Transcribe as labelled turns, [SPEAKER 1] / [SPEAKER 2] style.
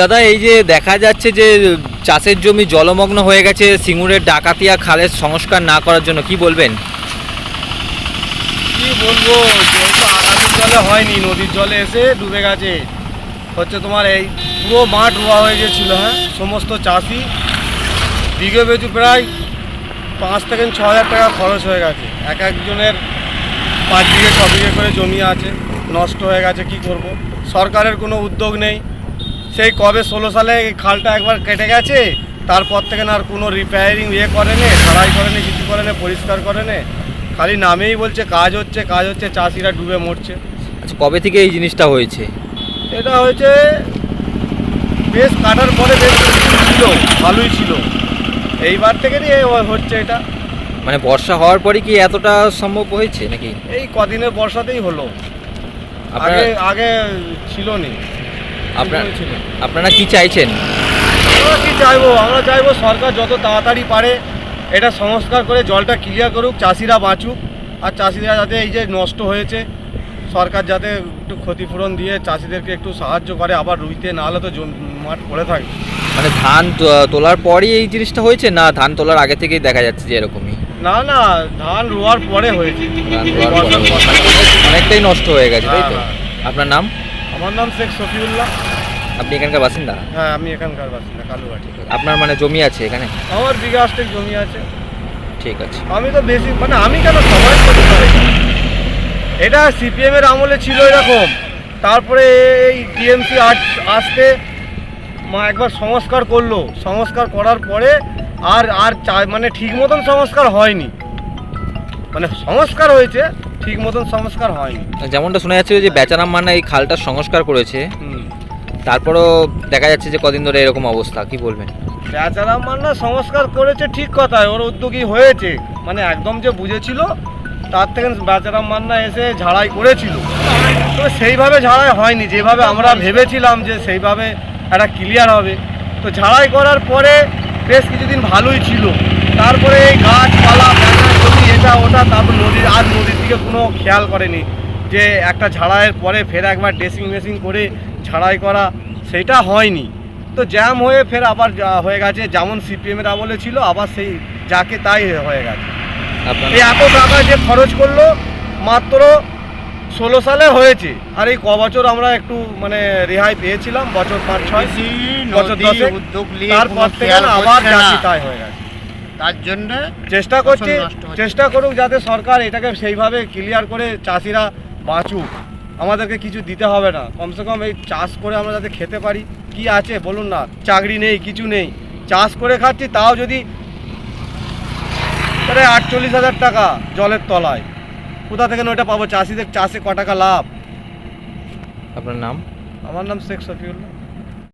[SPEAKER 1] দাদা, এই যে দেখা যাচ্ছে যে চাষের জমি জলমগ্ন হয়ে গেছে, সিঙ্গুরের ডাকাতিয়া, খালের সংস্কার না করার জন্য, কি বলবেন?
[SPEAKER 2] কি বলব, জল জলে হয়নি, নদীর জলে এসে ডুবে গেছে। হচ্ছে তোমার এই পুরো মাঠ রোয়া হয়ে গেছিল হ্যাঁ? সমস্ত চাষি বিঘে বেচু প্রায় পাঁচ থেকে ছ হাজার টাকা খরচ হয়ে গেছে। এক একজনের পাঁচ বিঘে, ছ বিঘে করে জমি আছে, নষ্ট হয়ে গেছে, কি করব? সরকারের কোনো উদ্যোগ নেই। সেই কবে ষোলো সালে খালটা একবার কেটে গেছে তারপর থেকে না আর কোনো রিপেয়ারিং ইয়ে করেনি সারাই করেনি কিছু করেনি পরিষ্কার করেনি। খালি নামেই বলছে কাজ হচ্ছে কাজ হচ্ছে চাষিরা ডুবে মরছে।
[SPEAKER 1] আচ্ছা কবে থেকে এই জিনিসটা হয়েছে?
[SPEAKER 2] এটা হয়েছে বেশ কাটার পরে বেশ ছিল ভালোই ছিল। এইবার থেকে নিয়ে হচ্ছে এটা।
[SPEAKER 1] মানে বর্ষা হওয়ার পরে কি এতটা সম্ভব হয়েছে নাকি?
[SPEAKER 2] এই কদিনের বর্ষাতেই হলো। আগে আগে ছিল নি।
[SPEAKER 1] আপনার আপনারা কি চাইছেন?
[SPEAKER 2] আমরা কি চাইব? আমরা চাইব সরকার যত তাড়াতাড়ি পারে এটা সংস্কার করে জলটা ক্লিয়ার করুক চাষিরা বাঁচুক আর চাষিরা যাতে এই যে নষ্ট হয়েছে সরকার যাতে একটু ক্ষতিপূরণ দিয়ে চাষিদেরকে একটু সাহায্য করে আবার রুইতে না হলে তো মাঠ পড়ে থাকে
[SPEAKER 1] মানে ধান তোলার পরই এই জিনিসটা হয়েছে না ধান তোলার আগে থেকেই দেখা যাচ্ছে যে এরকমই?
[SPEAKER 2] না না ধান রোয়ার পরে হয়েছে।
[SPEAKER 1] অনেকটাই নষ্ট হয়ে গেছে তাই তো? আপনার নাম?
[SPEAKER 2] আমার নাম শেখ শফিউল্লাহ।
[SPEAKER 1] আপনি এখানকার বাসিন্দা?
[SPEAKER 2] হ্যাঁ আমি এখানকার বাসিন্দা কালুঘাটি
[SPEAKER 1] আপনার মানে জমি আছে এখানে?
[SPEAKER 2] আমার বিঘা আষ্টেক জমি আছে।
[SPEAKER 1] ঠিক আছে।
[SPEAKER 2] আমি তো বেশি মানে আমি কেন সবাই করতে পারি এটা সিপিএম এর আমলে ছিল এরকম। তারপরে এই টিএমসি আসতে মা একবার সংস্কার করল। সংস্কার করার পরে আর আর মানে ঠিক মতন সংস্কার হয়নি। মানে সংস্কার হয়েছে ঠিক মতন সংস্কার হয়নি।
[SPEAKER 1] যেমনটা শোনা যাচ্ছে যে বেচারাম মান্না এই খালটা সংস্কার করেছে তারপরও দেখা যাচ্ছে যে কদিন ধরে এরকম অবস্থা কি বলবেন?
[SPEAKER 2] বেচারাম মান্না সংস্কার করেছে ঠিক কথায় ওর উদ্যোগী হয়েছে। মানে একদম যে বুঝেছিল তার থেকে বেচারাম মান্না এসে ঝাড়াই করেছিল। তবে সেইভাবে ঝাড়াই হয়নি যেভাবে আমরা ভেবেছিলাম যে সেইভাবে একটা ক্লিয়ার হবে। তো ঝাড়াই করার পরে বেশ কিছুদিন ভালোই ছিল। তারপরে এই গাছপালা এটা ওটা তারপর নদীর আর দিকে কোনো খেয়াল করেনি যে একটা ঝাড়াইয়ের পরে ফের একবার ড্রেসিং মেসিং করে ঝাড়াই করা সেটা হয়নি। তো জ্যাম হয়ে ফের আবার হয়ে গেছে যেমন সিপিএমের আমলে ছিল আবার সেই যাকে তাই হয়ে গেছে। এই এত টাকা যে খরচ করল মাত্র ষোলো সালে হয়েছে। আর এই ক বছর আমরা একটু মানে রেহাই পেয়েছিলাম বছর পাঁচ ছয় বছর দশেক।
[SPEAKER 3] উদ্যোগ নিয়ে
[SPEAKER 2] তারপর থেকে আবার তাই হয়ে গেছে।
[SPEAKER 3] তার জন্য
[SPEAKER 2] চেষ্টা করছি। চেষ্টা করুক যাতে সরকার এটাকে সেইভাবে ক্লিয়ার করে চাষিরা বাঁচুক। আমাদেরকে কিছু দিতে হবে না। কমসে কম এই চাষ করে আমরা যাতে খেতে পারি। কি আছে বলুন না চাকরি নেই কিছু নেই। চাষ করে খাচ্ছি তাও যদি প্রায় আটচল্লিশ হাজার টাকা জলের তলায়। কোথা থেকে ওটা পাবো? চাষিদের চাষে ক টাকা লাভ?
[SPEAKER 1] আপনার নাম?
[SPEAKER 2] আমার নাম শেখ শফিউল্লাহ।